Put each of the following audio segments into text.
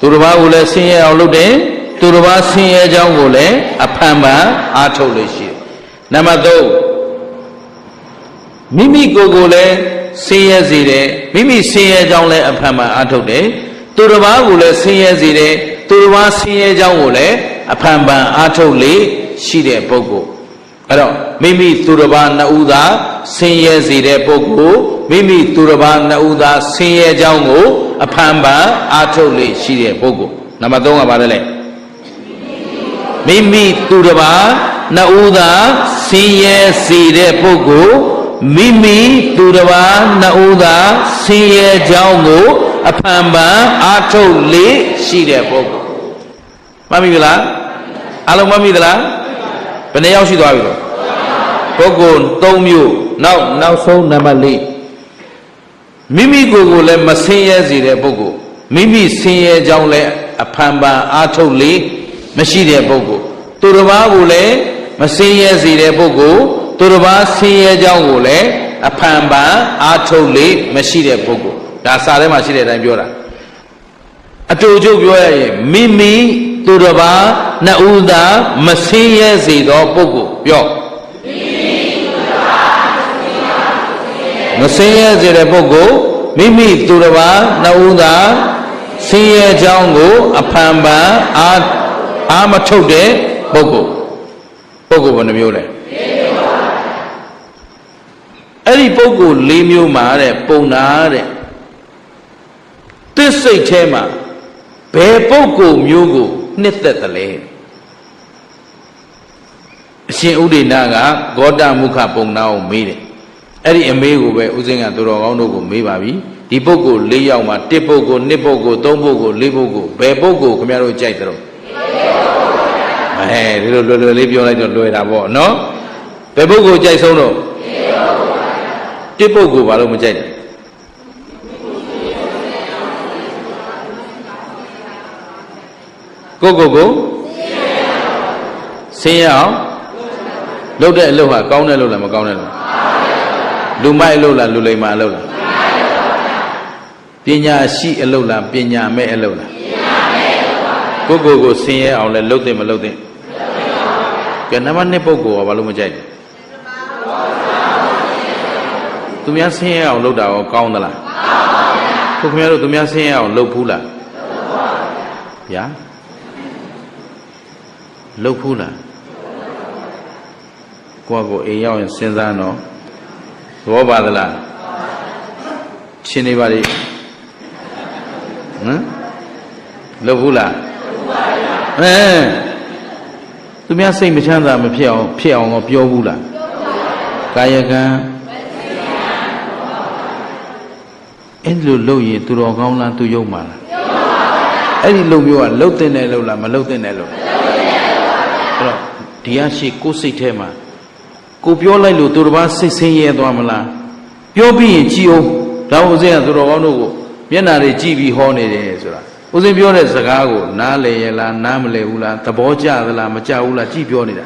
သူတစ်ပါးကိုလည်းဆင်းရဲအောင်လုပ်တယ်သူတစ်ပါးဆင်းရဲကြောင်းကိုလည်းအဖန်ပန်အားထုတ်လို့ရှိတယ်နံပါတ်3မိမိကိုယ်ကိုလည်းဆင်းရဲစေတယ်မိမိဆင်းရဲကြောင်းလည်းအဖန်ပန်အားထုတ်တယ်သူတစ်ပါးကိုလည်းဆင်းရဲစေတယ်သူတစ်ပါးဆင်းရဲကြောင်းကိုလည်းအဖန်ပန်အားထုတ်လေရှိတဲ့ပုဂ္ဂိုလ် အဲ့တော့မိမိသူတစ်ပါးနှစ်ဦးသာဆင်းရဲစေတဲ့ပုဂ္ဂိုလ်မိမိသူတစ်ပါးနှစ်ဦးသာဆင်းရဲကြောင်းကိုအဖန်ပန်အားထုတ်လေရှိတဲ့ပုဂ္ဂိုလ်နံပါတ်3ကဘာလဲလဲမိမိသူတစ်ပါးနှစ်ဦးသာဆင်းရဲစေတဲ့ပုဂ္ဂိုလ်မိမိသူတစ်ပါးနှစ်ဦးသာဆင်းရဲကြောင်းကိုအဖန်ပန်အားထုတ်လေရှိတဲ့ပုဂ္ဂိုလ်မှတ်မိပြီလားအလုံးမှတ်မိသလားဘ ယ်နှယောက်ရှိသွားပြီလို့ပုဂ္ဂိုလ်၃မျိုးနောက်နောက်ဆုံးနံပါတ်၄မိမိကိုယ်ကိုလည်းမဆင်းရဲစေတဲ့ပုဂ္ဂိုလ်မိမိဆင်းရဲကြောင်းလည်းအဖန်ပန်အားထုတ်လေမရှိတဲ့ပုဂ္ဂိုလ်သူတစ်ပါးကိုလည်းမဆင်းရဲစေတဲ့ပုဂ္ဂိုလ်သူတစ်ပါးဆင်းရဲကြောင်းကိုလည်းအဖန်ပန်အားထုတ်လေမရှိတဲ့ပုဂ္ဂိုလ်ဒါစာထဲမှာရှိတဲ့အတိုင်းပြောတာအတူတူပြောရရင်မိမိ သူတစ်ပါးနှစ်ဦးသာမဆင်းရဲစေသောပုဂ္ဂိုလ်ပြောမဆင်းရဲစေတဲ့ပုဂ္ဂိုလ်မိမိသူတစ်ပါးနှစ်ဦးသာဆင်းရဲကြောင်းကို အဖန်ပန်အားအားမထုတ်တဲ့ပုဂ္ဂိုလ်ပုဂ္ဂိုလ်ဘယ်နှမျိုးလဲအဲ့ဒီပုဂ္ဂိုလ်၄မျိုးမှာတဲ့ပုံနာတဲ့သစ္စိတ်แท้မှာဘယ်ပုဂ္ဂိုလ်မျိုးကို နှစ်သက်တယ်လဲအရှင်ဥဒိနာကဂေါတမုခပုံနာကိုမေးတယ်အဲ့ဒီအမေးကိုပဲဥစဉ်ကသူတော်ကောင်းတို့ကိုမေးပါပြီဒီပုဂ္ဂိုလ်၄ယောက်မှာတစ်ပုဂ္ဂိုလ်နှစ်ပုဂ္ဂိုလ်သုံးပုဂ္ဂိုလ်လေးပုဂ္ဂိုလ်ဘယ်ပုဂ္ဂိုလ်ခင်ဗျားတို့ကြိုက်တယ်တော့အဲဒီလိုလွယ်လွယ်လေးပြောလိုက်တော့လွယ်တာပေါ့နော်ဘယ်ပုဂ္ဂိုလ်ကြိုက်ဆုံးတော့တစ်ပုဂ္ဂိုလ်ဘာလို့မကြိုက်လဲ ကိုကိုကိုဆင်းရအောင်လုပ်တဲ့အလုပ်ဟာကောင်းတဲ့လုပ်လားမကောင်းတဲ့လုပ်လူမိုက်အလုပ်လားလူလိမ္မာအလုပ်လားပညာရှိအလုပ်လားပညာမဲ့အလုပ်လားကိုကိုကိုဆင်းရဲအောင်လဲလုပ်တယ်မလုပ်တယ်ကဲနံပါတ်1ပုဂ္ဂိုလ်ကဘာလို့မကြိုက်လဲသူများဆင်းရဲအောင်လုပ်တာရောကောင်းသလားကောင်းပါဗျာကိုခင်ဗျားတို့သူများဆင်းရဲအောင်လုပ်ဘူးလားလုပ်ပါဗျာ လှုပ်ဖူးလားကိုယ့်ကိုအိမ်ရောက်ရင်စဉ်းစားတော့သဘောပါသလားရှင်းနေပါလိဟမ်လှုပ်ဖူးလားအဲသူများစိတ်မချမ်းသာမဖြစ်အောင်ဖြစ်အောင်တော့ပြောဘူးလားကာယကံအဲ့လိုလှုပ်ရင်သူတော်ကောင်းလားသူယုံပါလားအဲ့ဒီလုံမျိုးကလှုပ်တဲ့နဲ့လှုပ်လားမလှုပ်တဲ့နဲ့လှုပ်လား အဲ့တော့ဒီကရှိကိုယ်စိတ်ထဲမှာကိုပြောလိုက်လို့သူတစ်ပါးစိတ်ဆင်းရဲသွားမလားပြောပြီးရင်ကြည်အောင်ဒါဥစဉ်ကသူတော်ကောင်းတို့ကိုမျက်နာတွေကြည်ပြီးဟောနေတယ်ဆိုတာဥစဉ်ပြောတဲ့စကားကိုနားလေရလားနားမလဲဘူးလားသဘောကျသလားမကျဘူးလားကြည်ပြောနေတာ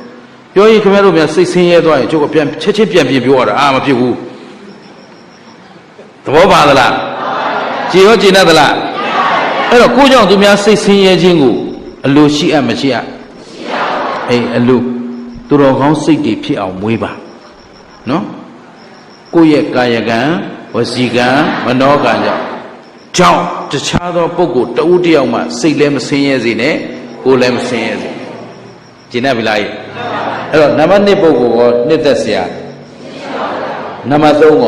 ပြောရင်ခင်ဗျားတို့များစိတ်ဆင်းရဲသွားရင်ကျုပ်ကပြန်ချက်ချင်းပြန်ပြင်ပြောရတာအာမဖြစ်ဘူးသဘောပါသလားကြည်ရောကြည်နေသလားအဲ့တော့ကိုကြောင့်သူများစိတ်ဆင်းရဲခြင်းကိုအလိုရှိအပ်မရှိအပ် အိမ်အလူသူတော်ကောင်းစိတ်တွေဖြစ်အောင်မွေးပါနော်ကိုယ့်ရဲ့ကာယကံဝစီကံမနောကံကြောင့်ကြောင့်တခြားသောပုဂ္ဂိုလ်တဦးတယောက်မှစိတ်လည်းမဆင်းရဲစေနဲ့ကိုယ်လည်းမဆင်းရဲစေကျင်တတ်ပြီလားအဲ့တော့နံပါတ်1ပုဂ္ဂိုလ်ကနှစ်သက်စရာနံပါတ်3က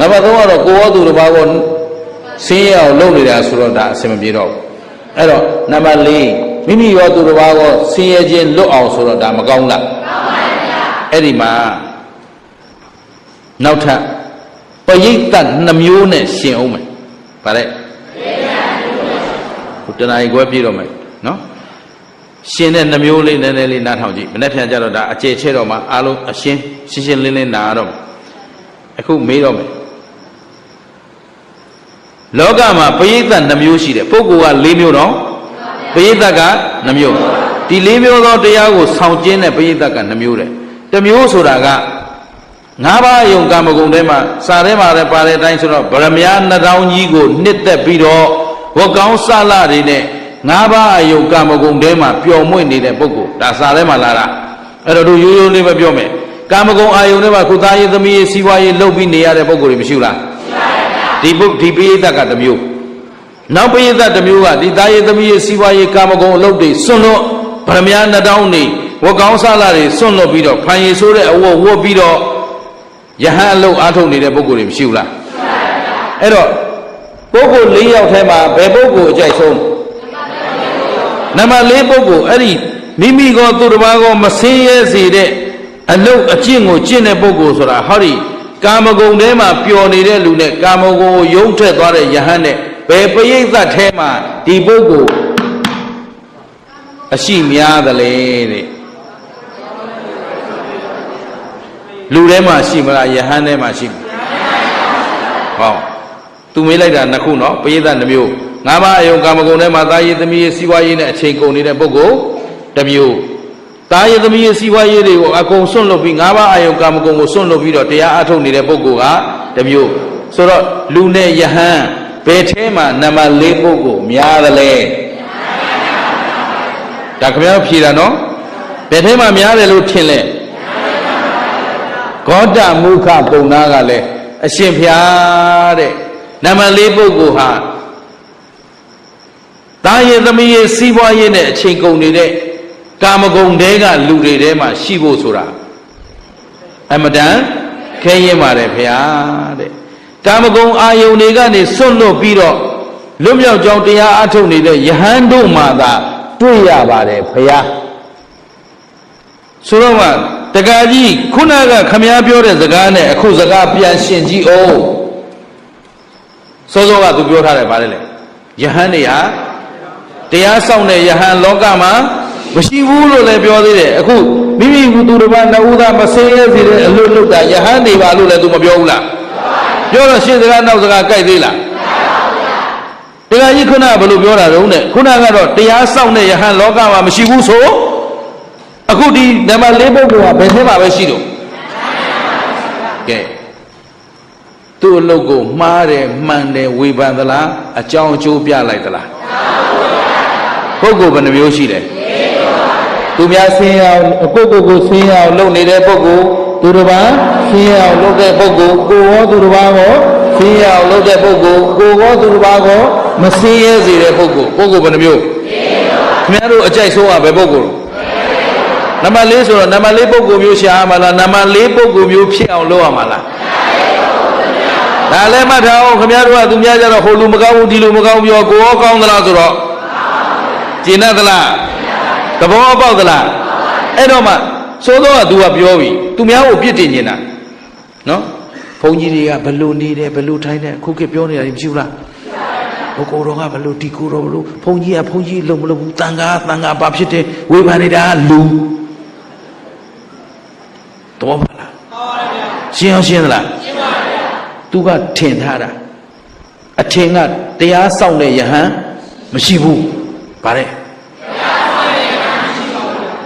နံပါတ်3ကတော့ကိုယ်ရောသူတစ်ပါးကဆင်းရဲအောင်လုပ်နေတာဆိုတော့ဒါအဆင်မပြေတော့ဘူးအဲ့တော့နံပါတ်4 မိမိရောသူတစ်ပါးကောဆင်းရဲခြင်းလွတ်အောင်ဆိုတော့ဒါမကောင်းလားမှန်ပါဗျာအဲ့ဒီမှာနောက်ထပ်ပရိသတ်နှမျိုးနဲ့ရှင်အောင်မယ်ဗါတဲ့ဟိုတဏှာကြီးကွဲပြည့်တော့မယ်နော်ရှင်တဲ့နှမျိုးလေးနည်းနည်းလေးနားထောင်ကြည့်မနေ့ပြန်ကြတော့ဒါအကျေချဲ့တော့မှအားလုံးအရှင်းရှင်းရှင်းလင်းလင်းနားတော့အခုမေးတော့မယ်လောကမှာပရိသတ်နှမျိုးရှိတယ်ပုဂ္ဂိုလ်က၄မျိုးတော့ ပရိသတ်ကနှမျိုးဒီ၄မျိုးသောတရားကိုဆောင်ကျင်းတဲ့ပရိသတ်ကနှမျိုးတဲ့တစ်မျိုးဆိုတာကငါးပါးယုံကံမဂုံထဲမှာစာထဲမှာလည်းပါတဲ့အတိုင်းဆိုတော့ဗရမ ्या နှတောင်းကြီးကိုနှစ်သက်ပြီးတော့ဝတ်ကောင်းစလာတွေနဲ့ငါးပါးအယုတ်ကာမဂုဏ်ထဲမှာပျော်မွေ့နေတဲ့ပုဂ္ဂိုလ်ဒါစာထဲမှာလာတာအဲ့တော့တို့ရိုးရိုးလေးပဲပြောမယ်ကာမဂုဏ်အာယုန်ထဲမှာခုသားရေးသမီးရေးစီးပွားရေးလုပ်ပြီးနေရတဲ့ပုဂ္ဂိုလ်တွေမရှိဘူးလားရှိပါဘူးဒီပုဒီပိဋကတ်ကတစ်မျိုး နောက်ပိဋကတ်တစ်မျိုးကဒီသားရေးသမီးရေးစီးပွားရေးကာမဂုဏ်အလုပ်တွေစွန့်လွတ်ဗရမ ्या နှစ်တောင်းနေဝတ်ကောင်းစလာတွေစွန့်လွတ်ပြီးတော့ဖန်ရည်ဆိုးတဲ့အဝတ်ဝတ်ပြီးတော့ယဟန်အလုပ်အားထုတ်နေတဲ့ပုဂ္ဂိုလ်တွေမရှိဘူးလားအဲ့တော့ပုဂ္ဂိုလ်၄ယောက်ထဲမှာဘယ်ပုဂ္ဂိုလ်အကြိုက်ဆုံးနံပါတ်၄ပုဂ္ဂိုလ်အဲ့ဒီမိမိကောသူတစ်ပါးကောမဆင်းရဲစေတဲ့အလုတ်အကျင့်ကိုကျင့်တဲ့ပုဂ္ဂိုလ်ဆိုတာဟောဒီကာမဂုဏ်ထဲမှာပျော်နေတဲ့လူနဲ့ကာမဂုဏ်ကိုယုံထွက်သွားတဲ့ယဟန်နဲ့ ဘယ်ပရိသတ်ထဲမှာဒီပုဂ္ဂိုလ်အရှိများသလဲတဲ့လူထဲမှာရှိမလားယဟန်ထဲမှာရှိမလားဟောသူမေးလိုက်တာနှစ်ခုနော်ပရိသတ်နှမျိုးငါးပါးအယုံကာမဂုဏ်ထဲမှာသာယည်သမီးရေးစီးပွားရေးနဲ့အချိန်ကုန်နေတဲ့ပုဂ္ဂိုလ်တစ်မျိုးတာယသမီးရဲ့စီးပွားရေးတွေကိုအကုန်စွန့်လွတ်ပြီးငါးပါးအာယုံကာမဂုဏ်ကိုစွန့်လွတ်ပြီးတော့တရားအထုတ်နေတဲ့ပုဂ္ဂိုလ်ကတစ်မျိုးဆိုတော့လူနဲ့ယဟန် ဘယ်ထဲမှာနံပါတ်၄ပုဂ္ဂိုလ်များသလဲဒါခင်ဗျားဖြေတာနော်ဘယ်ထဲမှာများတယ်လို့ထင်လဲဂေါတမုခပုံနာကလည်းအရှင်ဖျားတဲ့နံပါတ်၄ပုဂ္ဂိုလ်ဟာတာယသမီးရဲ့စီးပွားရေးနဲ့အချိန်ကုန်နေတဲ့ကာမဂုဏ်တဲကလူတွေထဲမှာရှိဖို့ဆိုတာအမတန်ခဲရင်ပါတယ်ဖေဟာတဲ့ ကာမဂုဏ်အာယုန်တွေကနေစွန့်လွတ်ပြီးတော့လွတ်မြောက်ကြောင်းတရားအထုတ်နေတဲ့ယဟန်တို့မှသာတွေ့ရပါတယ်ဖေဟာဆိုတော့မှတက္ကကြီးခုနကခမည်းပြောတဲ့စကားနဲ့အခုစကားပြန်ရှင်းကြည့်အောင်စောစောကသူပြောထားတယ်ဗါတယ်လေယဟန်တွေဟာတရားဆောင်တဲ့ယဟန်လောကမှာမရှိဘူးလို့လည်းပြောသေးတယ်အခုမိမိကသူတစ်ပါးနှစ်ဦးသားမဆင်းရဲစေတဲ့အလွတ်လွတ်တာယဟန်နေပါလို့လည်းသူမပြောဘူးလား ပြောတော့ရှင်းစကားနောက်စကားကြိုက်သေးလားတရားကြီးခုနကဘယ်လိုပြောတာတုံးတဲ့ခုနကတော့တရားဆောင်တဲ့ယဟန်လောကမှာမရှိဘူးဆိုအခုဒီနံပါတ်၄ပုဂ္ဂိုလ်ကဘယ်ထဲမှာပဲရှိတော့ကဲသူ့အလုပ်ကိုမှားတယ်မှန်တယ်ဝေဖန်သလားအကြောင်းအကျိုးပြလိုက်သလားပုဂ္ဂိုလ်ဘယ်နှမျိုးရှိလဲသူများဆင်းရအောင်ကိုကိုကိုဆင်းရအောင်လုပ်နေတဲ့ပုဂ္ဂိုလ် သူတစ်ပါးဆင်းရအောင်လုပ်တဲ့ပုဂ္ဂိုလ်ကိုရောသူတစ်ပါးကိုဆင်းရအောင်လုပ်တဲ့ပုဂ္ဂိုလ်ကိုရောသူတစ်ပါးကိုမဆင်းရဲစေတဲ့ပုဂ္ဂိုလ်ပုဂ္ဂိုလ်ဘယ်နှမျိုးခင်ဗျားတို့အကြိုက်ဆုံးကဘယ်ပုဂ္ဂိုလ်နံပါတ်၄ဆိုတော့နံပါတ်၄ပုဂ္ဂိုလ်မျိုးရှာရမှာလားနံပါတ်၄ပုဂ္ဂိုလ်မျိုးဖြစ်အောင်လုပ်ရမှာလားဒါလည်းမှတ်ထားအောင်ခင်ဗျားတို့ကသူများကြတော့ဟိုလူမကောင်းဘူးဒီလူမကောင်းပြောကိုရောကောင်းသလားဆိုတော့ကျင်တတ်သလားသဘောပေါက်သလားအဲ့တော့မှ သိုးတော့က तू ကပြောပြီသူများကိုပြစ်တင်နေတာနော်ဘုန်းကြီးတွေကဘလို့နေတယ်ဘလို့ထိုင်တယ်ခုခေတ်ပြောနေတာမရှိဘူးလားဘုကိုတော်ကဘလို့ဒီကိုတော်ဘလို့ဘုန်းကြီးကဘုန်းကြီးလုံမလို့ဘူးတန်ခါတန်ခါဘာဖြစ်တယ်ဝေဖန်နေတာလူသဘောပါလားရှင်းအောင်ရှင်းသလားရှင်းပါဗျာ तू ကထင်ထားတာအထင်ကတရားဆောင်တဲ့ယဟန်မရှိဘူးဗါတဲ့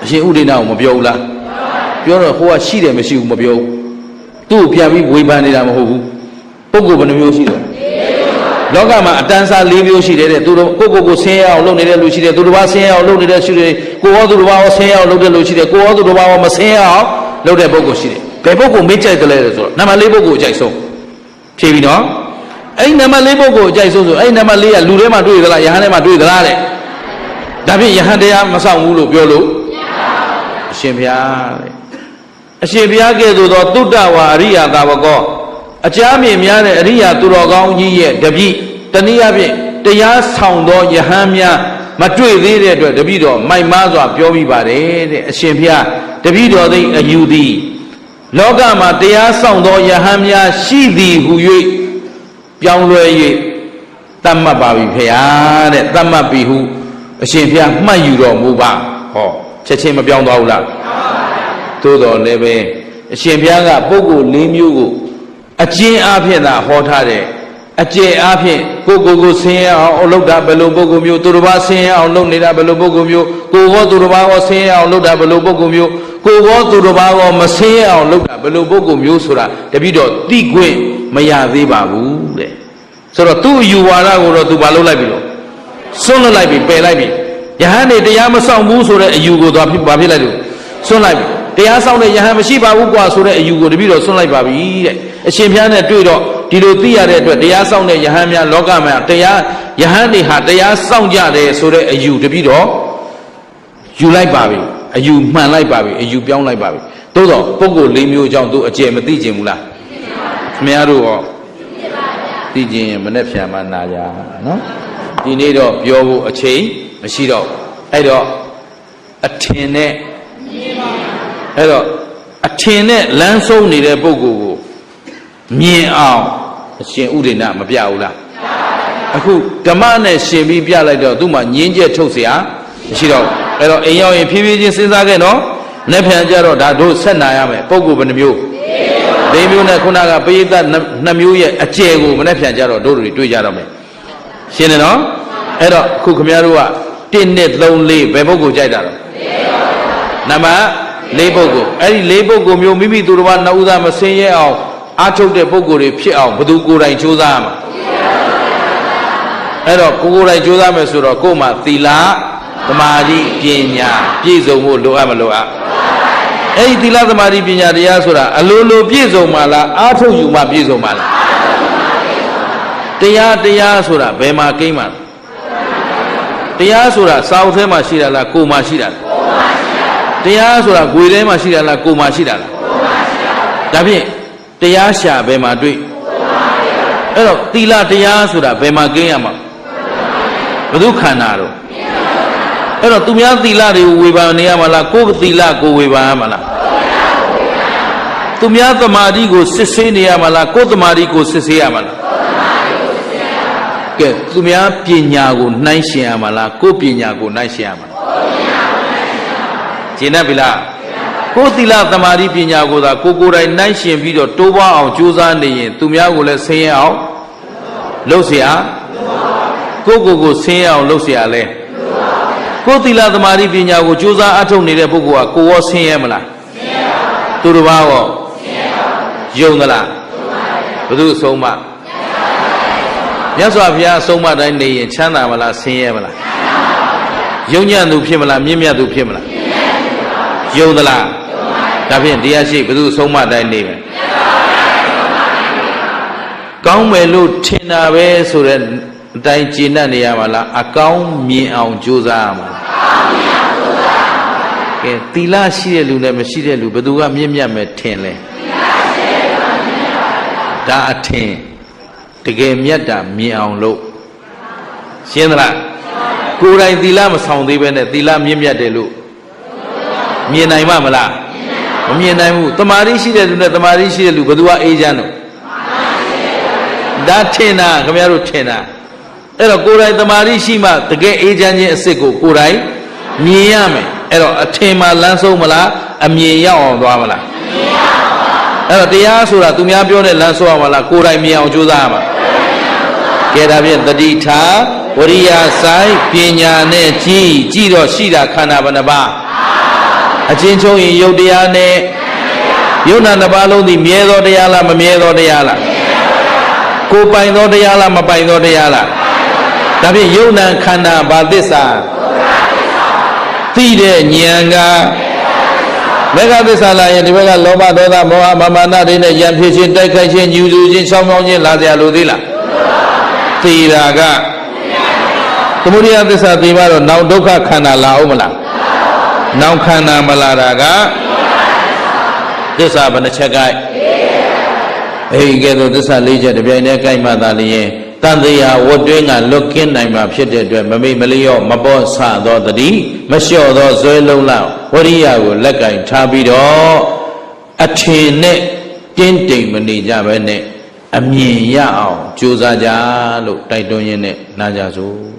အရှင်ဥဒိနာကိုမပြောဘူးလား ပြောတော့ဟိုကရှိတယ်မရှိဘူးမပြောဘူးသူ့ကိုပြန်ပြီးဝေဖန်နေတာမဟုတ်ဘူးပုဂ္ဂိုလ်ဘယ်နှမျိုးရှိတယ်လောကမှာအတန်းစား၄မျိုးရှိတယ်တဲ့သူတို့ကိုကိုကိုဆင်းရအောင်လုပ်နေတဲ့လူရှိတယ်သူတစ်ပါးဆင်းရအောင်လုပ်နေတဲ့ရှိတယ်ကိုရောသူတစ်ပါးရောဆင်းရအောင်လုပ်တဲ့လူရှိတယ်ကိုရောသူတစ်ပါးရောမဆင်းရအောင်လုပ်တဲ့ပုဂ္ဂိုလ်ရှိတယ်ဘယ်ပုဂ္ဂိုလ်မေ့ကြိုက်တယ်လဲဆိုတော့နံပါတ်၄ပုဂ္ဂိုလ်အကြိုက်ဆုံးဖြေပြီနော်အဲ့နံပါတ်၄ပုဂ္ဂိုလ်အကြိုက်ဆုံးဆိုအဲ့နံပါတ်၄ကလူထဲမှာတွေ့သလားယဟန်ထဲမှာတွေ့သလားတဲ့ဒါဖြင့်ယဟန်တရားမဆောင်ဘူးလို့ပြောလို့အရှင်ဘုရားတဲ့ အရှင်ဘုရားကဲ့သို့သောတုတ္တဝါအရိယာသာဝကောအကြမ်းမြင်များတဲ့အရိယာသူတော်ကောင်းကြီးရဲ့တပည့်တနည်းအားဖြင့်တရားဆောင်သောယဟန်များမတွေ့သေးတဲ့အတွက်တပည့်တော်မိုက်မားစွာပြောပြီးပါတယ်တဲ့အရှင်ဘုရားတပည့်တော်သိအယူသည်လောကမှာတရားဆောင်သောယဟန်များရှိသည်ဟု၍ပြောင်းလဲ၍တတ်မှတ်ပါပြီဖေဟာတဲ့တတ်မှတ်ပြီဟုအရှင်ဘုရားမှတ်ယူတော်မူပါဟောချက်ချင်းမပြောင်းသွားဘူးလား သို့တော်လည်းပဲအရှင်ဘုရားကပုဂ္ဂိုလ်၄မျိုးကိုအကျဉ်းအားဖြင့်သာဟောထားတယ်အကျယ်အားဖြင့်ကိုကိုကိုဆင်းရဲအောင်အလုပ်တာဘယ်လိုပုဂ္ဂိုလ်မျိုးသူတစ်ပါးဆင်းရဲအောင်လုပ်နေတာဘယ်လိုပုဂ္ဂိုလ်မျိုးကိုဘောသူတစ်ပါးရောဆင်းရဲအောင်လုပ်တာဘယ်လိုပုဂ္ဂိုလ်မျိုးကိုဘောသူတစ်ပါးရောမဆင်းရဲအောင်လုပ်တာဘယ်လိုပုဂ္ဂိုလ်မျိုးဆိုတာတပိတော့တိခွင့်မရသေးပါဘူးတဲ့ဆိုတော့သူ့ယူဝါဒကိုတော့သူမလုပ်လိုက်ပြီလို့စွန့်လွတ်လိုက်ပြီပယ်လိုက်ပြီယဟန်နေတရားမဆောင်ဘူးဆိုတဲ့အယူကိုသွားဖြစ်ပါဖြစ်လိုက်လို့စွန့်လိုက်ပြီ တရားဆောင်တဲ့ယဟန်မရှိပါဘူးကွာဆိုတဲ့အယူကိုတပည့်တော်စွန့်လိုက်ပါပြီတဲ့အရှင်ဘုရားနဲ့တွေ့တော့ဒီလိုသိရတဲ့အတွက်တရားဆောင်တဲ့ယဟန်များလောကမှာတရားယဟန်တွေဟာတရားဆောင်ကြတယ်ဆိုတဲ့အယူတပည့်တော်ယူလိုက်ပါပြီအယူမှန်လိုက်ပါပြီအယူပြောင်းလိုက်ပါပြီသို့တော့ပုဂ္ဂိုလ်၄မျိုးအကြောင်းသူအကျယ်မသိကျင်ဘူးလားခင်ဗျားတို့ရောသိကျင်ရင်မနဲ့ဖြံမနာကြနော်ဒီနေ့တော့ပြောဖို့အချိန်မရှိတော့ဘူးအဲ့တော့အထင်နဲ့ အဲ့တော့အထင်နဲ့လမ်းဆုံးနေတဲ့ပုဂ္ဂိုလ်ကိုမြင်အောင်အရှင်ဥဒိဏမပြဘူးလားအခုဓမ္မနဲ့ရှင်ပြီးပြလိုက်တော့သူ့မှာညင်းချက်ထုတ်เสียမရှိတော့ဘူးအဲ့တော့အိမ်ရောက်ရင်ဖြည်းဖြည်းချင်းစဉ်းစားခဲ့နော်လက်ဖြံကြတော့ဒါတို့ဆက်နာရမယ်ပုဂ္ဂိုလ်ဘယ်နှမျိုး၄မျိုးနဲ့ခုနကပရိသတ်နှစ်မျိုးရဲ့အကျယ်ကိုမနဲ့ဖြံကြတော့တို့တွေတွေ့ကြတော့မယ်ရှင်းတယ်နော်အဲ့တော့အခုခမည်းတော်က1နဲ့3 4ဘယ်ပုဂ္ဂိုလ်ကြိုက်တာတော့နံပါတ် ၄ပုဂ္ဂိုလ်အဲ့ဒီ၄ပုဂ္ဂိုလ်မျိုးမိမိသူတော်ဘာနှစ်ဦးသားမစင်ရဲအောင်အားထုတ်တဲ့ပုဂ္ဂိုလ်တွေဖြစ်အောင်ဘယ်သူကိုယ်တိုင်ကြိုးစားရမှာအဲ့တော့ကိုယ်ကိုယ်တိုင်ကြိုးစားမယ်ဆိုတော့ကိုယ်မှာသီလသမာဓိပညာပြည့်စုံဖို့လိုအပ်မလိုအပ်အဲ့ဒီသီလသမာဓိပညာတရားဆိုတာအလိုလိုပြည့်စုံမှာလားအားထုတ်ယူမှပြည့်စုံမှာလားတရားတရားဆိုတာဘယ်မှာကိမ့်မှာလဲတရားဆိုတာစာအုပ်ထဲမှာရှိတာလားကိုယ်မှာရှိတာလား တရားဆိုတာဂွေထဲမှာရှိတာလားကိုယ်မှာရှိတာလားဒါဖြင့်တရားရှာဘယ်မှာတွေ့အဲ့တော့သီလတရားဆိုတာဘယ်မှာကိန်းရမှာဘု து ခန္ဓာတော့အဲ့တော့သူများသီလတွေကိုဝေဘာနေရမှာလားကိုယ်သီလကိုဝေဘာရမှာလားသူများသမာဓိကိုစစ်ဆေးနေရမှာလားကိုယ်သမာဓိကိုစစ်ဆေးရမှာလားကဲသူများပညာကိုနှိုင်းရှင်ရမှာလားကိုယ်ပညာကိုနှိုင်းရှင်ရမှာလား ကျင့်တတ်ပြီလားကိုယ်သီလသမာဓိပညာကိုသာကိုကိုယ်တိုင်နှိုင်းရှင်ပြီးတော့တိုးပွားအောင်ကြိုးစားနေရင်သူများကိုလည်းဆင်းရဲအောင်လုပ်เสียကိုကိုကိုဆင်းရဲအောင်လုပ်เสียလဲကိုယ်သီလသမာဓိပညာကိုကြိုးစားအထုတ်နေတဲ့ပုဂ္ဂိုလ်ကကိုရောဆင်းရဲမလားဆင်းရဲပါသူတစ်ပါးရောဆင်းရဲပါယုံသလားယုံပါဘုသူအဆုံးမမြတ်စွာဘုရားအဆုံးမတိုင်းနေရင်ချမ်းသာမလားဆင်းရဲမလားယုံညံ့သူဖြစ်မလားမြင့်မြတ်သူဖြစ်မလား ယုံသလားဒါဖြင့်တရားရှိဘုသူအဆုံးမတိုင်းနေမယ်ကောင်းမယ်လို့ထင်တာပဲဆိုတဲ့အတိုင်းကျင့်တတ်နေရမှာလားအကောင်းမြင်အောင်ကြိုးစားရမှာလားကဲသီလရှိတဲ့လူနဲ့မရှိတဲ့လူဘယ်သူကမြင့်မြတ်မယ်ထင်လဲဒါအထင်တကယ်မြတ်တာမြင်အောင်လို့ရှင်းသလားကိုယ်တိုင်သီလမဆောင်သေးပဲနဲ့သီလမြင့်မြတ်တယ်လို့ မြင်နိုင်မှာမလားမမြင်နိုင်ဘူးတမာရီရှိတဲ့လူနဲ့တမာရီရှိတဲ့လူဘယ်သူကအေးချမ်းတော့ဒါထင်တာခင်ဗျားတို့ထင်တာအဲ့တော့ကိုယ်တိုင်တမာရီရှိမှတကယ်အေးချမ်းခြင်းအစ်စ်ကိုကိုယ်တိုင်မြင်ရမယ်အဲ့တော့အထင်မှလမ်းဆုံးမလားအမြင်ရောက်အောင်သွားမလားအဲ့တော့တရားဆိုတာသူများပြောတဲ့လမ်းဆုံးအောင်မလားကိုယ်တိုင်မြင်အောင်ကြိုးစားရမှာကဲဒါဖြင့်တတိထာဝရိယဆိုင်ပညာနဲ့ကြည်ကြည်တော့ရှိတာခန္ဓာဘယ်နှပါး အချင်းချုပ်ရင်ယုတ်တရားနဲ့ယုတ်နာတစ်ပါးလုံးသည်မြဲသောတရားလားမမြဲသောတရားလားကိုယ်ပိုင်သောတရားလားမပိုင်သောတရားလားဒါဖြင့်ယုတ်နံခန္ဓာဘာသစ္စာသိတဲ့ဉာဏ်ကမေဃသစ္စာလာရင်ဒီဘက်ကလောဘဒေါသမောဟမာမာနတွေနဲ့ယံဖြစ်ခြင်းတိုက်ခိုက်ခြင်းညူစုခြင်းရှောင်းရှောင်းခြင်းလာကြလို့သေးလားသိတာကသမုဒိယသစ္စာသိမှတော့နောက်ဒုက္ခခန္ဓာလာအောင်မလား နောက်ခန္ဓာမလာတာကသစ္စာဘယ်နှချက်ကိုက်အေးကဲတော့သစ္စာ၄ချက်တပြိုင်တည်းကိုက်မှသာလျင်တန်တရားဝတ်တွင်းကလွတ်ကင်းနိုင်မှာဖြစ်တဲ့အတွက်မမေ့မလျော့မပေါ့ဆသောတတိမလျှော့သောဇွဲလုံးလောက်ဝရိယကိုလက်ကင်ထားပြီးတော့အထင်နဲ့တင်းတိမ်မနေကြပဲနဲ့အမြင်ရအောင်ကြိုးစားကြလို့တိုက်တွန်းရင်းနဲ့နာကြစို့